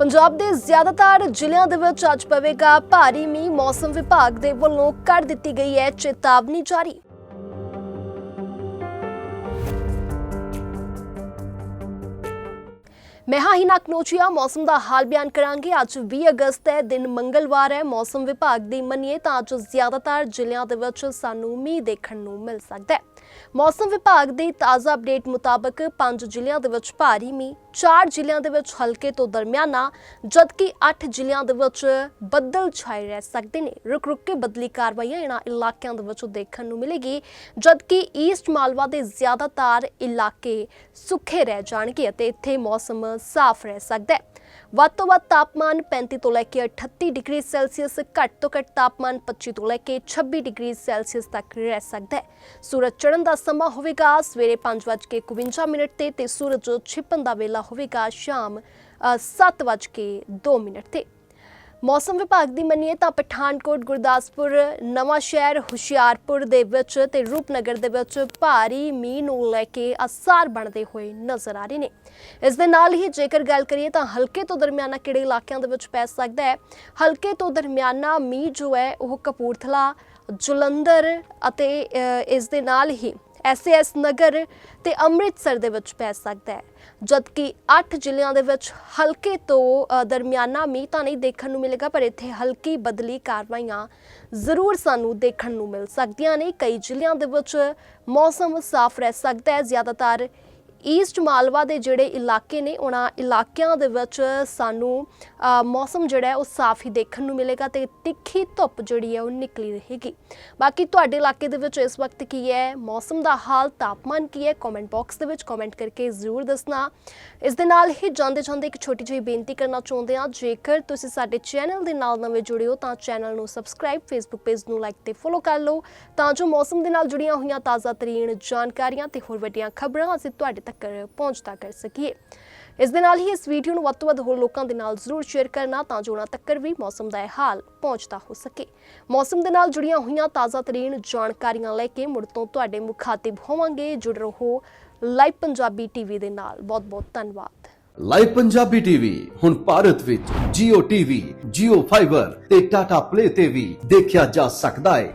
ਪੰਜਾਬ ਦੇ ਜ਼ਿਆਦਾਤਰ ਜ਼ਿਲ੍ਹਿਆਂ ਦੇ ਵਿੱਚ ਅੱਜ ਪਵੇਗਾ ਭਾਰੀ ਮੀਂਹ। ਮੌਸਮ ਵਿਭਾਗ ਦੇ ਵੱਲੋਂ ਕਰ ਦਿੱਤੀ ਗਈ ਹੈ ਚੇਤਾਵਨੀ ਜਾਰੀ। ਮੈਂ ਹਾਂ ਹਿਨਾ ਕਨੋਚੀਆ। ਮੌਸਮ ਦਾ ਹਾਲ ਬਿਆਨ ਕਰਾਂਗੇ। ਅੱਜ 20 ਅਗਸਤ ਹੈ, ਦਿਨ ਮੰਗਲਵਾਰ ਹੈ। ਮੌਸਮ ਵਿਭਾਗ ਦੀ ਮੰਨੀਏ ਤਾਂ ਅੱਜ ਜ਼ਿਆਦਾਤਰ ਜ਼ਿਲ੍ਹਿਆਂ ਦੇ ਵਿੱਚ ਸਾਨੂੰ ਮੀਂਹ ਦੇਖਣ ਨੂੰ ਮਿਲ ਸਕਦਾ ਹੈ। ਮੌਸਮ ਵਿਭਾਗ ਦੀ ਤਾਜ਼ਾ ਅਪਡੇਟ ਮੁਤਾਬਕ ਪੰਜ ਜ਼ਿਲ੍ਹਿਆਂ ਦੇ ਵਿੱਚ ਭਾਰੀ ਮੀਂਹ। ਚਾਰ ਜ਼ਿਲ੍ਹਿਆਂ ਦੇ ਵਿੱਚ ਹਲਕੇ ਤੋਂ ਦਰਮਿਆਨਾ, ਜਦਕਿ 8 ਜ਼ਿਲ੍ਹਿਆਂ ਦੇ ਵਿੱਚ ਬੱਦਲ ਛਾਏ ਰਹਿ ਸਕਦੇ ਨੇ। ਰੁਕ ਰੁਕ ਕੇ ਬਦਲੀ ਕਾਰਵਾਈਆਂ ਇਹਨਾਂ ਇਲਾਕਿਆਂ ਦੇ ਵਿੱਚ ਦੇਖਣ ਨੂੰ ਮਿਲੇਗੀ, ਜਦਕਿ ਈਸਟ ਮਾਲਵਾ ਦੇ ਜ਼ਿਆਦਾਤਰ ਇਲਾਕੇ ਸੁੱਕੇ ਰਹਿ ਜਾਣਗੇ ਅਤੇ ਇੱਥੇ ਮੌਸਮ ਸਾਫ਼ ਰਹਿ ਸਕਦਾ ਹੈ। ਵੱਧ ਤੋਂ ਵੱਧ ਤਾਪਮਾਨ 35 ਤੋਂ ਲੈ ਕੇ 38 ਡਿਗਰੀ ਸੈਲਸੀਅਸ, ਘੱਟ ਤੋਂ ਘੱਟ ਤਾਪਮਾਨ 25 ਤੋਂ ਲੈ ਕੇ 26 ਡਿਗਰੀ ਸੈਲਸੀਅਸ ਤੱਕ ਰਹਿ ਸਕਦਾ ਹੈ। ਸੂਰਜ ਚੜ੍ਹਨ ਦਾ ਸਮਾਂ ਹੋਵੇਗਾ ਸਵੇਰੇ 5:51 ਮਿੰਟ ਤੇ ਤੇ ਸੂਰਜ ਛਿਪਣ ਦਾ ਵੇਲਾ ਹੋਵੇਗਾ ਸ਼ਾਮ 7:02 ਮਿੰਟ ਤੇ। ਮੌਸਮ ਵਿਭਾਗ ਦੀ ਮੰਨੀਏ ਤਾਂ ਪਠਾਨਕੋਟ, ਗੁਰਦਾਸਪੁਰ, ਨਵਾਂ ਸ਼ਹਿਰ, ਹੁਸ਼ਿਆਰਪੁਰ ਦੇ ਵਿੱਚ ਤੇ ਰੂਪਨਗਰ ਦੇ ਵਿੱਚ ਭਾਰੀ ਮੀਂਹ ਨੂੰ ਲੈ ਕੇ ਅਸਾਰ ਬਣਦੇ ਹੋਏ ਨਜ਼ਰ ਆ ਰਹੇ ਨੇ। ਇਸ ਦੇ ਨਾਲ ਹੀ ਜੇਕਰ ਗੱਲ ਕਰੀਏ ਤਾਂ ਹਲਕੇ ਤੋਂ ਦਰਮਿਆਨਾ ਕਿਹੜੇ ਇਲਾਕਿਆਂ ਦੇ ਵਿੱਚ ਪੈ ਸਕਦਾ ਹੈ? ਹਲਕੇ ਤੋਂ ਦਰਮਿਆਨਾ ਮੀਂਹ ਜੋ ਹੈ ਉਹ ਕਪੂਰਥਲਾ, ਜਲੰਧਰ ਅਤੇ ਇਸ ਦੇ ਨਾਲ ਹੀ ਐਸਐਸ ਨਗਰ ਤੇ ਅੰਮ੍ਰਿਤਸਰ ਦੇ ਵਿੱਚ ਪੈ ਸਕਦਾ ਹੈ। ਜਦਕਿ 8 ਜ਼ਿਲ੍ਹਿਆਂ ਦੇ ਵਿੱਚ ਹਲਕੇ ਤੋਂ ਦਰਮਿਆਨਾ ਮੀਂਹ ਤਾਂ ਨਹੀਂ ਦੇਖਣ ਨੂੰ ਮਿਲੇਗਾ, ਪਰ ਇੱਥੇ ਹਲਕੀ ਬਦਲੀ ਕਾਰਵਾਈਆਂ ਜ਼ਰੂਰ ਸਾਨੂੰ ਦੇਖਣ ਨੂੰ ਮਿਲ ਸਕਦੀਆਂ ਨੇ। ਕਈ ਜ਼ਿਲ੍ਹਿਆਂ ਦੇ ਵਿੱਚ ਮੌਸਮ ਸਾਫ਼ ਰਹਿ ਸਕਦਾ ਹੈ। ਜ਼ਿਆਦਾਤਰ ਈਸਟ ਮਾਲਵਾ ਦੇ ਜਿਹੜੇ ਇਲਾਕੇ ਨੇ, ਉਹਨਾਂ ਇਲਾਕਿਆਂ ਦੇ ਵਿੱਚ ਸਾਨੂੰ ਮੌਸਮ ਜਿਹੜਾ ਉਹ ਸਾਫ਼ ਹੀ ਦੇਖਣ ਨੂੰ ਮਿਲੇਗਾ ਤੇ ਤਿੱਖੀ ਧੁੱਪ ਜਿਹੜੀ ਹੈ ਉਹ ਨਿਕਲੀ ਰਹੇਗੀ। ਬਾਕੀ ਤੁਹਾਡੇ ਇਲਾਕੇ ਦੇ ਵਿੱਚ ਇਸ ਵਕਤ ਕੀ ਹੈ? ਮੌਸਮ ਦਾ ਹਾਲ, ਤਾਪਮਾਨ ਕੀ ਹੈ? ਕਮੈਂਟ ਬਾਕਸ ਦੇ ਵਿੱਚ ਕਮੈਂਟ ਕਰਕੇ ਜ਼ਰੂਰ ਦੱਸਣਾ। ਇਸ ਦੇ ਨਾਲ ਹੀ ਜਾਂਦੇ ਜਾਂਦੇ ਇੱਕ ਛੋਟੀ ਜਿਹੀ ਬੇਨਤੀ ਕਰਨਾ ਚਾਹੁੰਦੇ ਹਾਂ। ਜੇਕਰ ਤੁਸੀਂ ਸਾਡੇ ਚੈਨਲ ਦੇ ਨਾਲ ਨਵੇਂ ਜੁੜੇ ਹੋ, ਤਾਂ ਚੈਨਲ ਨੂੰ ਸਬਸਕ੍ਰਾਈਬ ਫੇਸਬੁੱਕ ਪੇਜ ਨੂੰ ਲਾਈਕ ਤੇ ਫੋਲੋ ਕਰ ਲਓ। ਤਾਂ ਜੋ ਮੌਸਮ ਦੇ ਨਾਲ ਜੁੜੀਆਂ ਹੋਈਆਂ ਤਾਜ਼ਾ ਤਰੀਨ ਜਾਣਕਾਰੀਆਂ ਤੇ ਹੋਰ ਵੱਡੀਆਂ ਖਬਰਾਂ ਅਸੀਂ ਤੁਹਾਡੇ ਤੱਕ ਪਹੁੰਚਦਾ ਕਰ ਸਕੀਏ ਇਸ ਦੇ ਨਾਲ ਹੀ ਇਸ ਵੀਡੀਓ ਨੂੰ ਵੱਧ ਤੋਂ ਵੱਧ ਹੋਰ ਲੋਕਾਂ ਦੇ ਨਾਲ ਜ਼ਰੂਰ ਸ਼ੇਅਰ ਕਰਨਾ ਤਾਂ ਜੋ ਉਹਨਾਂ ਤੱਕ ਵੀ ਮੌਸਮ ਦਾ ਇਹ ਹਾਲ ਪਹੁੰਚਦਾ ਹੋ ਸਕੇ। ਮੌਸਮ ਦੇ ਨਾਲ ਜੁੜੀਆਂ ਹੋਈਆਂ ਤਾਜ਼ਾ ਤਰੀਨ ਜਾਣਕਾਰੀਆਂ ਲੈ ਕੇ ਮੁੜ ਤੋਂ ਤੁਹਾਡੇ ਮੁਖਾਤਿਬ ਹੋਵਾਂਗੇ ਜੁੜ ਰਹੋ ਲਾਈਵ ਪੰਜਾਬੀ ਟੀਵੀ ਦੇ ਨਾਲ। ਬਹੁਤ ਬਹੁਤ ਧੰਨਵਾਦ। ਲਾਈਵ ਪੰਜਾਬੀ ਟੀਵੀ ਹੁਣ ਭਾਰਤ ਵਿੱਚ Jio TV, Jio Fiber ਤੇ Tata Play ਤੇ ਵੀ ਦੇਖਿਆ ਜਾ ਸਕਦਾ ਹੈ।